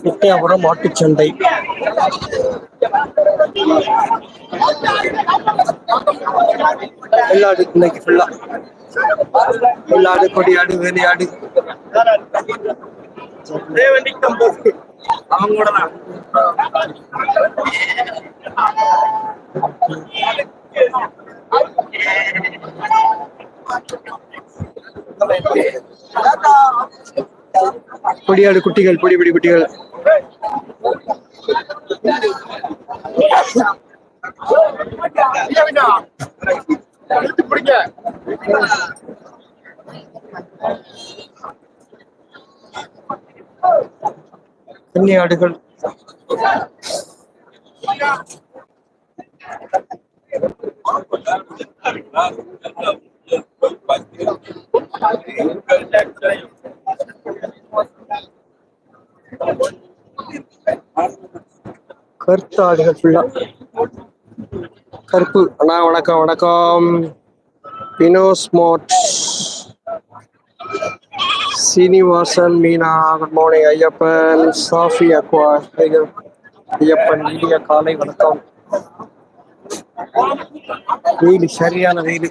எட்டயபுரம் மாட்டுச்சந்தை வெள்ளாடு இன்னைக்கு ஃபுல்லா வெள்ளாடு கொடியாடு வேலையாடு. அவங்க பொடியாடு குட்டிகள் பொடி பொடி குட்டிகள் கன்னி ஆடுகள். கருத்து ஆடுகள் ஃபுல்லா கருப்பு. அண்ணா வணக்கம் வணக்கம். பினோஸ்மோட் சீனிவாசன் மீனா குட் மார்னிங் ஐயப்பன் சாஃபி அக்வா ஐயப்பன் இந்திய காலை வணக்கம். வெயில் சரியான வெயில்.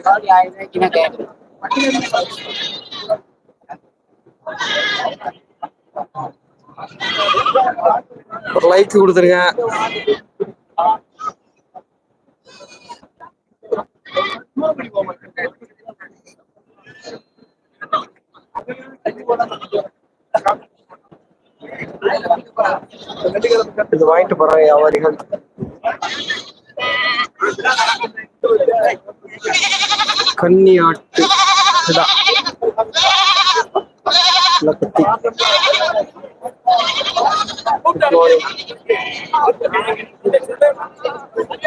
ஒரு லைக் கொடுத்துருங்க. இது வாங்கிட்டு போறாங்க வியாபாரிகள். கன்னி கிடா.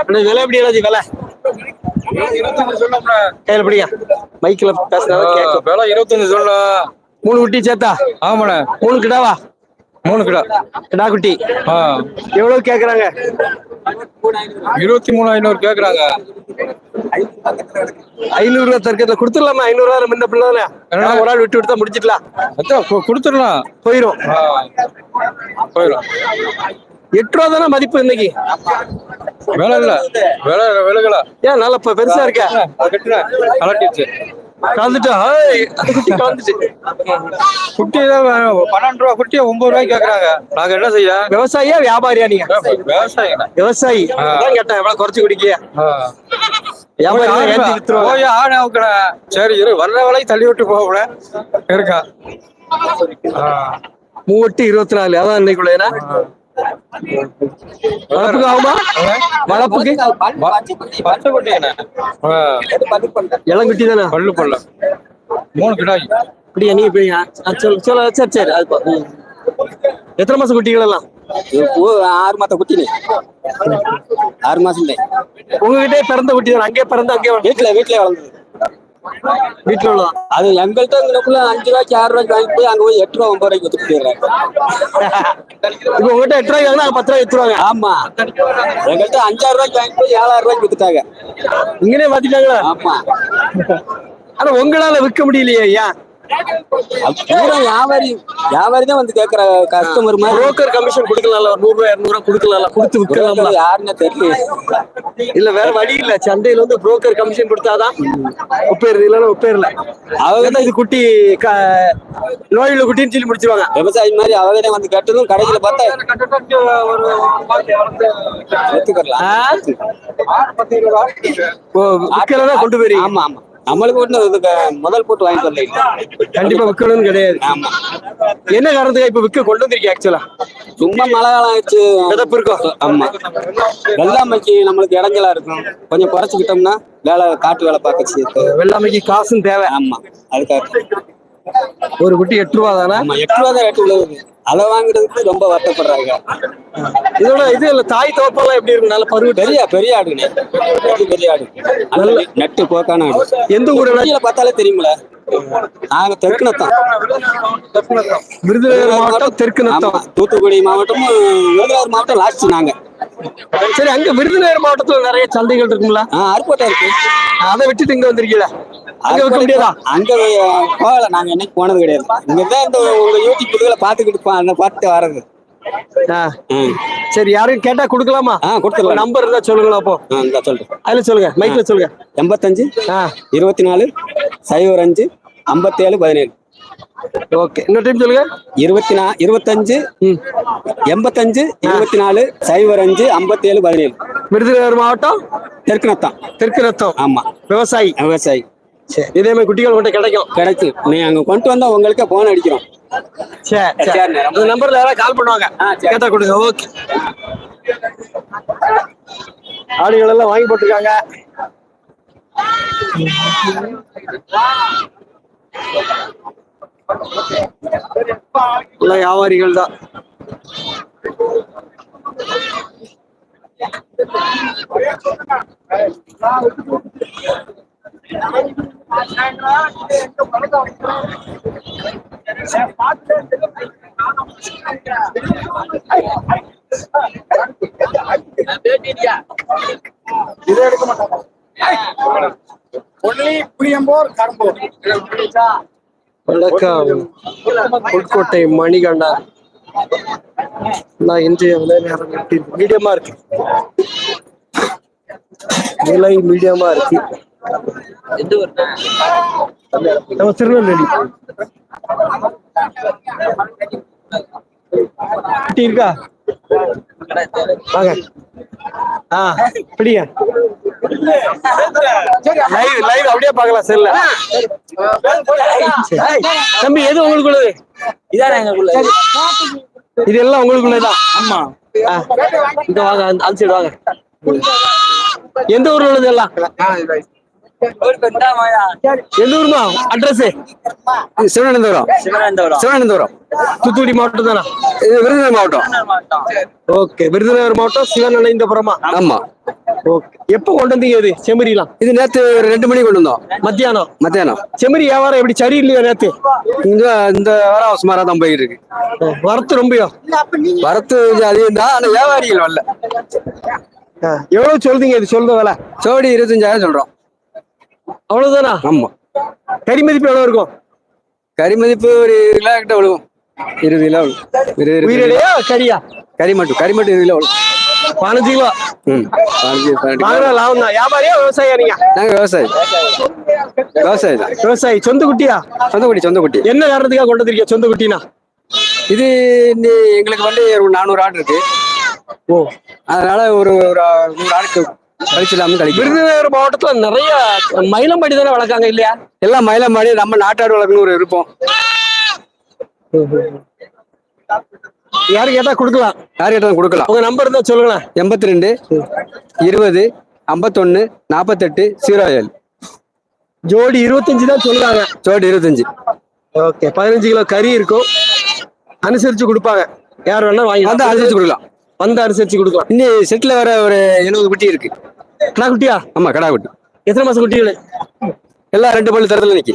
அண்ணா, விலை எப்படி எழுதி விலை? எப்படியா மைக்ல பேசுறதா கேட்கும் விலை இருபத்தஞ்சு சொல்ல. மூணு குட்டி சேர்த்தா? ஆமாண்ணே. மூணு கிடாவா? மூணு கிலோ கிடா குட்டி. எவ்வளவு கேக்குறாங்க? இருபத்தி மூணு ஐநூறு கேக்குறாங்க. ஐநூறு ரூபா தர்க்கத்துல கொடுத்துடலாமா? ஐநூறு ரூபா முன்ன பிள்ளை? ஒரு ஆள் விட்டு விட்டு முடிச்சிடலாம் கொடுத்துடலாம். போயிரும். போயிடும் எட்டு ரூபா தானே மதிப்பு இன்னைக்கு? விலை இல்ல. விலை விலைகளா ஏன் நல்ல பெருசா இருக்க? கட்டுறேன். கலட்டிடுச்சு. கலந்துட்டா? குட்டி கலந்துச்சு. குட்டி. பன்னெண்டு ரூபா குட்டியை ஒன்பது ரூபாய்க்கு கேக்குறாங்க. நாங்க என்ன செய்ய? விவசாயியா வியாபாரியா நீங்க? விவசாயி அதான் கேட்டேன் எவ்வளவு குறைச்சு குடிக்க வியாபாரி ஏத்தி வித்துருவாங்க. போய் ஆடு அவுக்கட சரி இரு. வர்ற வேலைக்கு தள்ளி விட்டு போக இருக்கா. மூவட்டு இருபத்தி நாலு. அதான் இன்னைக்குள்ள ஆகுமா? குட்டி. இளங்குட்டி தானே? பல்லு பல்ல. மூணு கிடாய் சரி சரி அது ம். எத்தனை மாசம் குட்டிகள் எல்லாம் ஆறு மாத்த குட்டினே ஆறு மாசம் உங்ககிட்டே பிறந்த குட்டி தானே? அங்கே பிறந்த அங்கே வளர்ந்து- வீட்டுல வீட்டுல வளர்ந்தது. வீட்டுல உள்ளதான் அது எங்கள்கிட்ட இங்கனக்குள்ள அஞ்சு ரூபாய்க்கு ஆறு ரூபாய்க்கு வாங்கி போய் அங்க போய் எட்டு ரூபா ஒன்பது ரூபாய்க்கு வித்துட்டு போயிடுறாங்க இப்ப உங்ககிட்ட எட்டு ரூபாய்க்கு வாங்கினா பத்து ரூபாய் வித்துருவாங்க. ஆமா. எங்கள்கிட்ட அஞ்சாறு ரூபாய்க்கு வாங்கி போய் ஏழாயிரம் ரூபாய்க்கு வித்துட்டாங்க. இங்கனே மாத்திட்டாங்களா? ஆமா. ஆனா உங்களால விற்க முடியலையே அது பூரா வியாபாரி வியாபாரி தான் வந்து கேக்குற கஸ்டமர் மாதிரி. புரோக்கர் கமிஷன் கொடுக்கலாம்ல ஒரு நூறு ரூபாய் இருநூறு ரூபாய் கொடுக்கலாம்ல கொடுத்து விற்கலாம்ல. யாருன்னு தெரியல. இல்ல வேற வழி இல்ல. சந்தையில வந்து புரோக்கர் கமிஷன் கொடுத்தாதான் ஒப்பேருது இல்லைன்னா ஒப்பேர்ல அவங்க தான் இது குட்டி நோயுள்ள குட்டின்னு சொல்லி முடிச்சிருவாங்க. விவசாயி மாதிரி அவங்களே வந்து கட்டணும் கடைசியில பார்த்தா? ஓ, கொண்டு போயிருவீங்க ஆமா ஆமா. நம்மளுக்கு இதுக்கு முதல் போட்டு வாங்கிட்டு வரல கண்டிப்பா விற்கணும்னு கிடையாது. ஆமா. என்ன காரணத்துக்கு இப்ப விற்க கொண்டு வந்திருக்கீங்க ஆக்சுவலா சும்மா மழை காலம் ஆயிடுச்சு. விதப்பு இருக்கும் ஆமா. வெள்ளாமைக்கு நம்மளுக்கு இடைஞ்சலா இருக்கும். கொஞ்சம் குறைச்சிக்கிட்டோம்னா வேலை காட்டு வேலை பார்க்கச்சு வெள்ளாமைக்கு காசும் தேவை. ஆமா. அதுக்காக. ஒரு குட்டி எட்டு ரூபா தானே? எட்டு ரூபா தான் ரேட்டு உள்ளது. அதை வாங்குறதுக்கு ரொம்ப வருத்தப்படுறாங்க. இதோட இது இல்ல தாய் தோப்பெல்லாம் எப்படி இருக்கும் நல்ல பருவ பெரிய பெரிய ஆடுங்க பெரிய ஆடு. நல்ல நட்டு போக்கான ஆடு. எந்த ஊருடா வெளியில பார்த்தாலே தெரியுமில. நாங்க தெற்குனத்தான் விருதுநகர் மாவட்டம் தெற்கு நத்தம் ஆமா, தூத்துக்குடி மாவட்டமும் விருதுநகர் மாவட்டம் லாஸ்ட் நாங்க. சரி அங்க விருதுநகர் மாவட்டத்துல நிறைய சந்தைகள் இருக்குங்களா ஆ, அருக்கோட்டை இருக்கு. அதை விட்டுட்டு இங்க வந்திருக்கீங்களா? அங்க வைக்க முடியாதா? அங்க போகல. நாங்க என்னைக்கு போனது கிடையாது. இங்கதான் இந்த உங்க யூடியூப் இதுல பாத்துக்கிட்டு பா- அந்த பார்த்து வர்றது. சரி யாரும் கேட்டா கொடுக்கலாமா? ஆ கொடுத்துடலாம். நம்பர் இருந்தா சொல்லுங்களா அப்போ. சொல்றேன். அதுல சொல்லுங்க. மைக்ல சொல்லுங்க. எண்பத்தஞ்சு இருபத்தி நாலு சைபர் அஞ்சு ஐம்பத்தேழு பதினேழு. ஓகே. இன்னொரு டைம் சொல்லுங்க. இருபத்தி நா இருபத்தஞ்சு எண்பத்தஞ்சு இருபத்தி நாலு சைபர் அஞ்சு ஐம்பத்தேழு பதினேழு. விருதுநகர் மாவட்டம்? தெற்குனத்தான் தெற்கு ரத்தம் ஆமா. விவசாயி. விவசாயி. இதே மாதிரி குட்டிகள் மட்டும் கிடைக்கும். கிடைக்கும் நீ அங்க கொண்டு வந்தா உங்களுக்கே போன் அடிக்கிறோம். சரி சரி. அந்த நம்பர்ல யாராவது கால் பண்ணுவாங்க. சரி. கேட்டா கொடுங்க. ஓகே. ஆடுகள் எல்லாம் வாங்கி போட்டிருக்காங்க. வியாபாரிகள் தான். வணக்கம். புதுக்கோட்டை மணிகண்டா. நான் இன்றைய விலை நேரம் எப்படி மீடியமா இருக்கு. விலை மீடியமா இருக்கு. நம்ம திருநெல்வேலி. குட்டி இருக்கா? வாங்க. ஆ பிடிங்க. லைவ் லைவ் அப்படியே பார்க்கலாம் செல்ல. தம்பி எது உங்களுக்குள்ளது? இதானே எங்களுக்குள்ள இது எல்லாம் உங்களுக்குள்ளதான் ஆமா. இங்க வாங்க அந்த அந்த சைடு வாங்க. எந்த ஊர்ல உள்ளது எல்லாம்? எந்த ஊருமா அட்ரஸ் சிவனந்தபுரம் சிவனந்தபுரம் தூத்துக்குடி மாவட்டம் தானா? இது விருதுநகர் மாவட்டம். ஓகே விருதுநகர் மாவட்டம் சிவனடைந்தபுரமா ஆமா. ஓகே. எப்போ கொண்டு வந்தீங்க இது செம்மறிலாம்? இது நேத்து ரெண்டு மணிக்கு கொண்டு வந்தோம். மத்தியானம்? மத்தியானம். செம்மறி வியாபாரம் எப்படி சரி இல்லையா நேத்து? இந்த இந்த வாரம் சுமாரா தான் போயிட்டு இருக்கு வரத்து ரொம்பயோ? வரத்து அதிகம் தான் ஆனா வியாபாரிகள் வரல. எவ்வளவு சொல்றீங்க இது சொல்ற விலை? சோடி இருபத்தஞ்சாயிரம் சொல்றோம். அவ்வளவுதானா? ஆமா. கறி மதிப்பு எவ்வளவு இருக்கும்? கறி மதிப்பு ஒரு கிலோ கிட்ட விழுவும் இருபது கிலோ. உயிரிழையா கறியா? கறி மட்டும் கறி மட்டும் இருபது கிலோ. பதினஞ்சு கிலோ? லாபம் தான் வியாபாரியா விவசாயியா நீங்க? நாங்க விவசாயி. விவசாயி தான். விவசாயி. சொந்த குட்டியா? சொந்த குட்டி சொந்த குட்டி என்ன காரணத்துக்காக கொண்டு வந்திருக்கீங்க சொந்த குட்டினா? இது எங்களுக்கு வந்து ஒரு நானூறு ஆடு இருக்கு. ஓ. அதனால ஒரு ஒரு நூறு ஆடுக்கு கழிச்சிடாம கழிக்கும் விருதுநகர் மாவட்டத்துல நிறைய மயிலம்பாடி தானே வளர்க்காங்க இல்லையா? எல்லாம் மயில மாடி நம்ம நாட்டாடு வளர்க்கணும் ஒரு விருப்பம். யாரு கேட்டா கொடுக்கலாம். யார் கேட்டாலும் கொடுக்கலாம். உங்க நம்பர் இருந்தா சொல்லுங்களேன். எண்பத்தி ரெண்டு இருபது ஐம்பத்தொன்னு நாற்பத்தெட்டு ஜீரோ ஏழு. ஜோடி இருபத்தஞ்சு தான் சொல்றாங்க சோடி இருபத்தஞ்சு. ஓகே பதினஞ்சு கிலோ கறி இருக்கும். அனுசரிச்சு கொடுப்பாங்க. யார் வேணா வாங்கி வந்து அனுசரிச்சு கொடுக்கலாம். வந்து அனுசரிச்சு கொடுக்கலாம். இன்னி செட்டில் வர ஒரு எழுபது குட்டி இருக்கு. கிடா குட்டியா? ஆமா கடா குட்டி. எத்தனை மாசம் குட்டிகள்? எல்லாம் ரெண்டு பல்லு தரத்துல நிக்கி.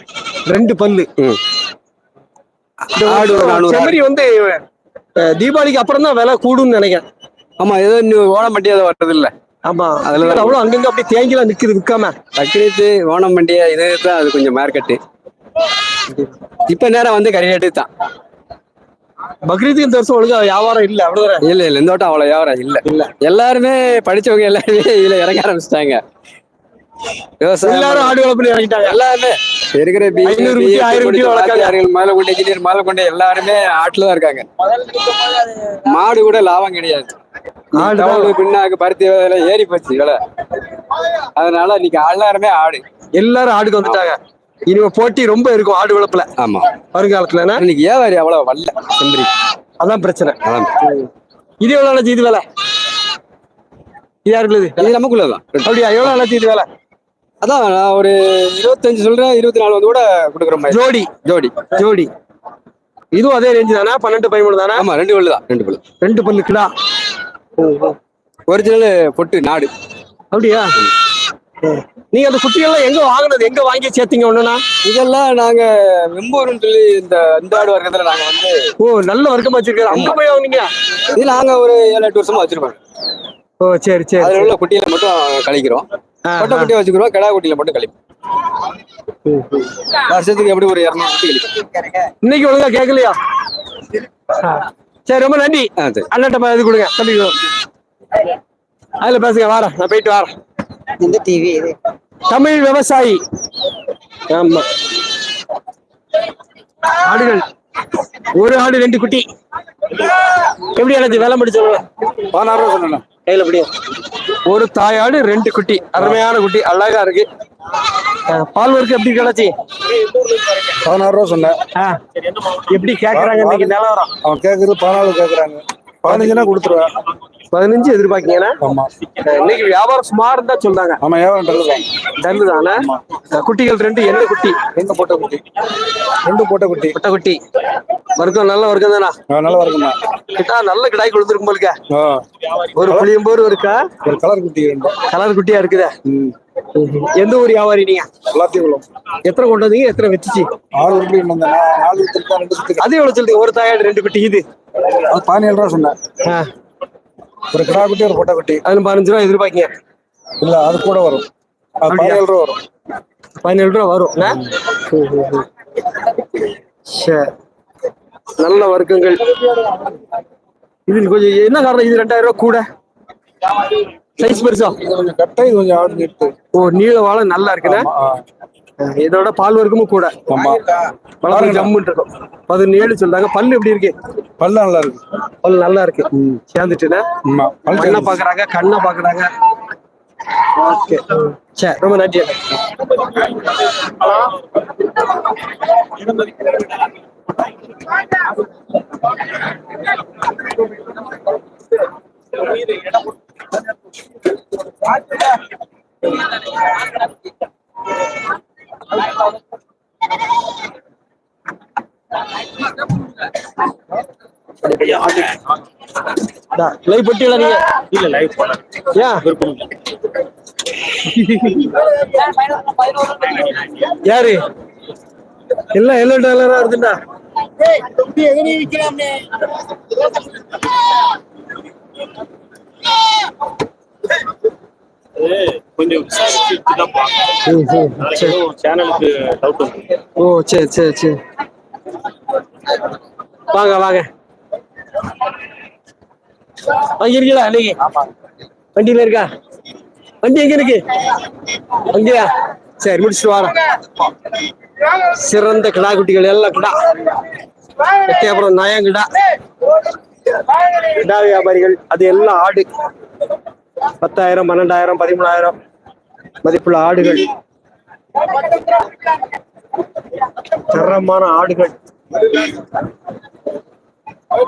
ரெண்டு பல்லு. ஆடு. செம்மறி வந்து தீபாவளிக்கு அப்புறம் தான் விலை கூடும்னு நினைக்கிறேன். ஆமா ஏதோ இன்னும் ஓணம் பண்டிகை அதை வர்றது இல்ல ஆமா. அதுல அவ்வளவு அங்கங்க அப்படியே தேங்கிலாம் நிக்குது விற்காம பக்ரீத்து ஓணம் பண்டிகை இது தான் அது கொஞ்சம் மார்க்கெட்டு இப்ப நேரம் வந்து கறி ரேட்டு தான். பக்ரீத்துக்கு இந்த வருஷம் ஒழுங்கா வியாபாரம் இல்ல அவ்வளவுதானே இல்ல இல்ல இந்த வட்டம் அவ்வளவு வியாபாரம் இல்ல. இல்ல. எல்லாருமே படிச்சவங்க எல்லாருமே இதுல இறங்க ஆரம்பிச்சிட்டாங்க. விவசாயம் எல்லாரும் ஆடு இறங்கிட்டாங்க. எல்லாருமே. இருக்கிற ஐநூறு ஆயிரம் வளர்க்காங்க. மேல கொண்டு இன்ஜினியர் மேல கொண்டு எல்லாருமே ஆட்டுல தான் இருக்காங்க. மாடு கூட லாபம் கிடையாது. ஆடு பின்னாக்கு பருத்தி ஏறி போச்சு விலை அதனால இன்னைக்கு எல்லாருமே ஆடு. எல்லாரும் ஆடுக்கு வந்துட்டாங்க. இனிமே போட்டி ரொம்ப இருக்கும் ஆடு வளர்ப்புல. ஆமா. வருங்காலத்துல? இன்னைக்கு வியாபாரி அவ்வளவு வரல செம்பரி. அதான் பிரச்சனை. இது எவ்வளவு நாளாச்சு இது வேலை? இது யாருக்குள்ளது இது நமக்குள்ளதான் அப்படியா? எவ்வளவு நாளாச்சு இது வேலை? அதான் நான் ஒரு இருபத்தஞ்சு சொல்றேன் இருபத்தி நாலு வந்து கூட கொடுக்குற மாதிரி. ஜோடி. ஜோடி. ஜோடி. இதுவும் அதே ரேஞ்சு தானா? பன்னெண்டு பதிமூணு தானா? ஆமா ரெண்டு பல்லு தான் ரெண்டு பல்லு. ரெண்டு பல்லு கிடா ஒரிஜினல் பொட்டு நாடு. அப்படியா? நீங்க அந்த குட்டிகள்லாம் எங்க வாங்குனது? எங்க வாங்கி சேர்த்தீங்க ஒண்ணுனா இதெல்லாம் நாங்க வெம்பூர்னு சொல்லி இந்த ஆடு வர்க்கத்துல நாங்க வந்து ஓ நல்ல வர்க்கமா வச்சிருக்காரு அங்க போய் வாங்குனீங்க? இது நாங்க ஒரு ஏழு எட்டு வருஷமா வச்சிருக்கோம். ஓ சரி சரி அதுல உள்ள குட்டியில மட்டும் கழிக்கிறோம். கொட்டை குட்டியை வச்சுக்கிறோம் கிடா குட்டியில மட்டும் கழிப்போம். வருஷத்துக்கு எப்படி ஒரு இரநூறு குட்டி கழிப்போம். இன்னைக்கு ஒழுங்கா கேட்கலையா. சரி ரொம்ப நன்றி. அண்ணன் இது கொடுங்க தம்பி அதுல பேசுங்க வாரேன் நான் போயிட்டு வரேன். இந்த டிவி இது. தமிழ் விவசாயி. ஆமா. ஆடுகள். ஒரு ஆடு ரெண்டு குட்டி. எப்படி எனக்கு வேலை முடிச்சு பதினாறு ரூபா சொன்னேன் கையில முடியும் ஒரு தாயாடு ரெண்டு குட்டி. அருமையான குட்டி அழகா இருக்கு. பால் வர்க்கு எப்படி கிடச்சி பதினாறு ரூபா சொன்னேன். எப்படி கேக்குறாங்க இன்னைக்கு நிலவரம் அவன் கேட்கறது பதினாலு கேட்கறாங்க பதினஞ்சுனா கொடுத்துருவேன். பதினஞ்சு எதிர்பார்க்கீங்கன்னா இன்னைக்கு வியாபாரம் சுமார் தான் சொல்றாங்க. ஆமா தான். டல்லு தானே குட்டிகள் ரெண்டு என்ன குட்டி. ரெண்டு போட்ட குட்டி. ரெண்டு போட்ட குட்டி. முட்டை குட்டி. வர்க்கம் நல்ல வர்க்கம் தானா? நல்லா இருக்குண்ணா கிட்டா நல்ல கிடாய் கொடுத்துருக்கும் போலுக்க ஒரு புளியம்போரு இருக்கா? ஒரு கலர் குட்டி ரெண்டு. கலர் குட்டியா இருக்குதே. எந்த ஊர் வியாபாரி நீங்க? எல்லாத்தையும் எத்தனை கொண்டு வந்தீங்க? எத்தனை வச்சுச்சு? ஆறு குட்டி அது எவ்வளவு சொல்லுங்க ஒரு தாயாடு ரெண்டு குட்டி இது. பதினேழு ரூபா சொன்னேன். ஒரு கிடா குட்டி ஒரு பொட்டை குட்டி. அதுல பதினஞ்சு ரூபா எதிர்பார்க்கீங்க. இல்ல அது கூட வரும். பதினேழு ரூபா வரும். பதினேழு ரூபா வரும்? சரி நல்ல வர்க்கங்கள். இது கொஞ்சம் என்ன காரணம்? இது ரெண்டாயிரம் ரூபாய் கூட? சைஸ் பெருசா? கொஞ்சம் கட்டை கொஞ்சம் ஆடு ஓ நீள வாழை நல்லா இருக்குண்ணே இதோட பால் வர்க்கமும் கூட. வளர்ந்து ஜம்முன்னு இருக்கும். பதினேழு சொல்றாங்க. பல்லு எப்படி இருக்கு? பல்லு நல்லா இருக்கு. பல்லு நல்லா இருக்கு. பல்லு கண்ணை பாக்குறாங்க கண்ணை பாக்குறாங்க ஓகே. சரி ரொம்ப நன்றி. அண்ணா. லைவ் பட்டியல நீங்க இல்ல லைவ் போல ஏன்? யாரு? எல்லாம் எல்லோ டாலரா இருக்குண்டா கொஞ்சம் விசாரிச்சுட்டு தான் பார்க்கணும். சேனலுக்கு டவுட் ஓ சரி சரி சரி. வாங்க வாங்க. அங்க இருக்கீங்களா நீங்க வண்டியில இருக்கா? வண்டி எங்க இருக்கு? அங்கயா? சரி முடிச்சுட்டு வரேன் சிறந்த கிடா குட்டிகள் எல்லாம் கிடா. அப்புறம் நயம் கிடா கிடா வியாபாரிகள் அது எல்லாம் ஆடு. பத்தாயிரம் பன்னெண்டாயிரம் பதிமூணாயிரம். மதிப்புள்ள ஆடுகள். தரமான ஆடுகள்.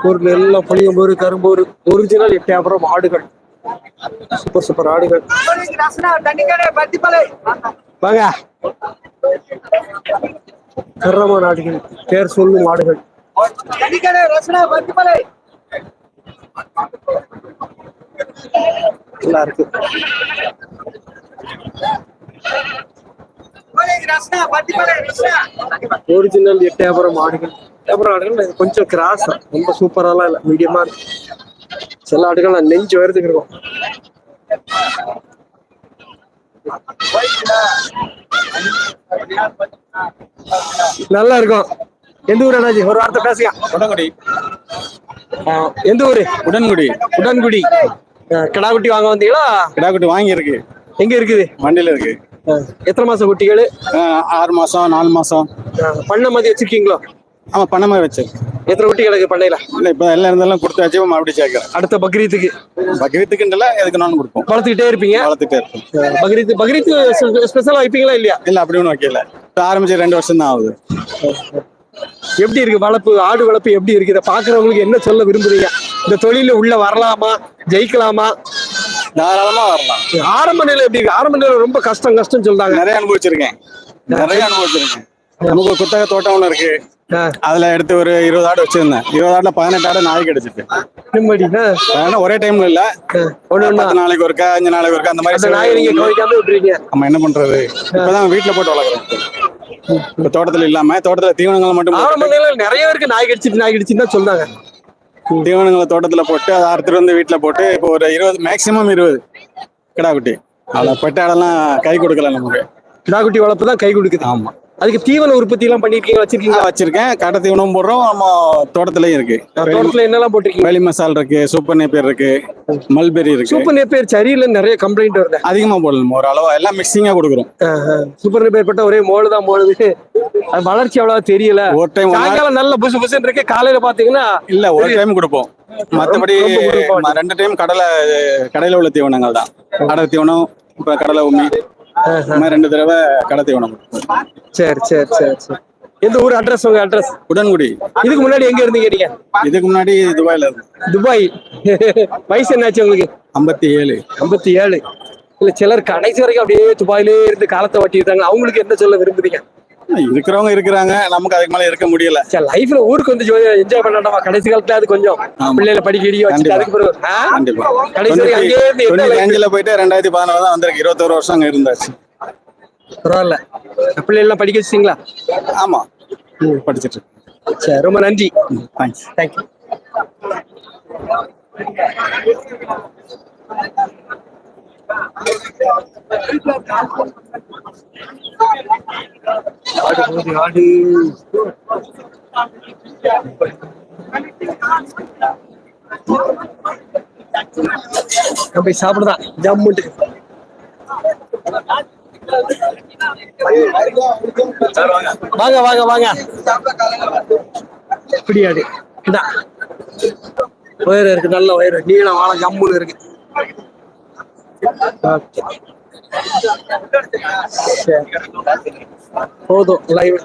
ஒரு நெல்ல புளியம்பூர் கரும்பூர் ஒரிஜினல் எட்டயபுரம் ஆடுகள். சூப்பர் சூப்பர் ஆடுகள். வாங்க. தரமான ஆடுகள். பேர் சொல்லும் ஆடுகள். நல்லா இருக்கு. ஒரிஜினல் எட்டயபுரம் ஆடுகள் எட்டயபுரம் ஆடுகள் கொஞ்சம் கிராஸ் ரொம்ப சூப்பராலாம் இல்லை. மீடியமா இருக்கு. சில ஆடுகள் நான் நெஞ்சு வரதுக்கு இருக்கும். நல்லா இருக்கும். எந்த ஊர் அண்ணாச்சி? ஒரு வார்த்தை பேசுங்க. உடன்குடி. எந்த ஊரு? உடன்குடி. உடன்குடி. ஆ, கிடாக்குட்டி வாங்க வந்தீங்களா? கிடா குட்டி வாங்கியிருக்கு. எங்க இருக்குது? வண்டியில இருக்கு. எத்தனை மாசம் குட்டிகள்? ஆறு மாசம் நாலு மாசம். பண்ணை மாதிரி வச்சிருக்கீங்களோ? ஆமா பண்ண மாதிரி வச்சு. எத்தனை குட்டி கிடக்கு பண்ணையில? இல்ல இப்ப எல்லாம் இருந்தாலும் கொடுத்து வச்சு மறுபடியும் சேர்க்கிறேன் அடுத்த பக்ரீத்துக்கு. பக்ரீத்துக்குன்றல எதுக்கு நானும் கொடுப்போம். வளர்த்துக்கிட்டே இருப்பீங்க? வளர்த்துட்டே இருப்போம். பக்ரீத் பக்ரீத் ஸ்பெஷலா வைப்பீங்களா இல்லையா? இல்ல அப்படி ஒன்றும் வைக்கல. இப்ப ஆரம்பிச்சு ரெண்டு வருஷம் தான் ஆகுது. எப்படி இருக்கு வளர்ப்பு ஆடு வளர்ப்பு எப்படி இருக்கு? இதை பாக்குறவங்களுக்கு என்ன சொல்ல விரும்புறீங்க? இந்த தொழில உள்ள வரலாமா? ஜெயிக்கலாமா? தாராளமா வரலாம். ஆரம்ப நிலை எப்படி ஆரம்ப நிலை ரொம்ப கஷ்டம் கஷ்டம் சொல்றாங்க. நிறைய அனுபவிச்சிருக்கேன். நிறைய அனுபவிச்சிருக்கேன். நமக்கு குத்தகை தோட்டம் ஒன்று இருக்கு. அதுல எடுத்து ஒரு இருபது ஆடு வச்சிருந்தேன். இருபது ஆடுல பதினெட்டு ஆடு நாய் கிடைச்சிட்டு ஒரே டைம்ல இல்ல. ஒண்ணு ஒண்ணா. பத்து நாளைக்கு ஒருக்கா அஞ்சு நாளைக்கு ஒருக்கா அந்த அந்த நாயை நீங்க மாதிரி விட்டுறீங்க நம்ம என்ன பண்றது? இப்பதான் வீட்டுல போட்டு வளர்க்குறோம். இப்ப தோட்டத்துல இல்லாம தோட்டத்துல தீவனங்களை மட்டும் நிலையில நிறைய பேருக்கு நாய் கடிச்சிட்டு நாய் கடிச்சுன்னு தான் சொன்னாங்க தீவனங்களை தோட்டத்துல போட்டு அதை அறுத்துட்டு வந்து வீட்டுல போட்டு இப்போ ஒரு இருபது மேக்சிமம் இருபது. கிடா குட்டி. அதுல பெட்ட ஆடெல்லாம் கை கொடுக்கல நமக்கு. கிடாக்குட்டி வளர்ப்பு தான் கை கொடுக்குது. ஆமா. அதுக்கு தீவன உற்பத்தி எல்லாம் பண்ணிருக்கீங்க வச்சிருக்கீங்க வச்சிருக்கேன். கடை தீவனம் போடுறோம். நம்ம தோட்டத்திலயும் இருக்கு. தோட்டத்துல என்னெல்லாம் போட்டிருக்கீங்க? வேலி மசால் இருக்கு சூப்பர் நேப்பியர் இருக்கு மல்பெரி இருக்கு. சூப்பர் நேப்பேர் சரியில்லை நிறைய கம்ப்ளைண்ட் வருது? அதிகமா போடலாம் ஒரு அளவா எல்லாம் மிக்சிங்கா கொடுக்குறோம். சூப்பர் நேப்பேர் பட்ட ஒரே மோடு தான் போடுது அது வளர்ச்சி அவ்வளவா தெரியல. ஒரு டைம் சாயங்காலம் நல்ல புசு புசுன்னு இருக்கு. காலையில பாத்தீங்கன்னா இல்ல ஒரு டைம் கொடுப்போம். மத்தபடி ரெண்டு டைம் கடலை கடையில உள்ள தீவனங்கள் தான். கடை தீவனம் இப்ப கடலை உமி ரெண்டு தடவை கடை தீவனம். சரி சரி சரி சரி. எந்த ஊர் அட்ரஸ் உங்க அட்ரஸ் உடன்குடி. இதுக்கு முன்னாடி எங்க இருந்தீங்க நீங்க? இதுக்கு முன்னாடி துபாயில இருந்து துபாய். வயசு என்னாச்சு உங்களுக்கு? ஐம்பத்தி ஏழு ஐம்பத்தி ஏழு இல்ல சிலர் கடைசி வரைக்கும் அப்படியே துபாயிலே இருந்து காலத்தை வட்டிட்டாங்க அவங்களுக்கு என்ன சொல்ல விரும்புறீங்க? இருக்கிறவங்க இருக்கிறாங்க. நமக்கு அதுக்கு மேல இருக்க முடியல. சரி லைஃப்ல ஊருக்கு வந்து என்ஜாய் பண்ணாமா கடைசி காலத்துல அது கொஞ்சம் பிள்ளைகளை படிக்க கண்டிப்பா. அதுக்கு பிறகு கடைசி அங்கேயே இருந்து போயிட்டு ரெண்டாயிரத்தி பதினாறு தான் வந்திருக்கு. இருபத்தோரு வருஷம் அங்க இருந்தாச்சு. பரவாயில்ல. பிள்ளை எல்லாம் படிக்க வச்சிட்டீங்களா? ஆமா. படிச்சிட்டு சரி ரொம்ப நன்றி. தேங்க்ஸ் தேங்க்யூ ஆடு ஆடு போய் சாப்பிடுதான். ஜம்முட்டு வாங்க வாங்க வாங்க. இப்படியாடு ஆடு வயிறு இருக்கு நல்ல வயிறு. நீளம் வாழ ஜம்முன்னு இருக்கு. ಹೌದು ಲೈವ್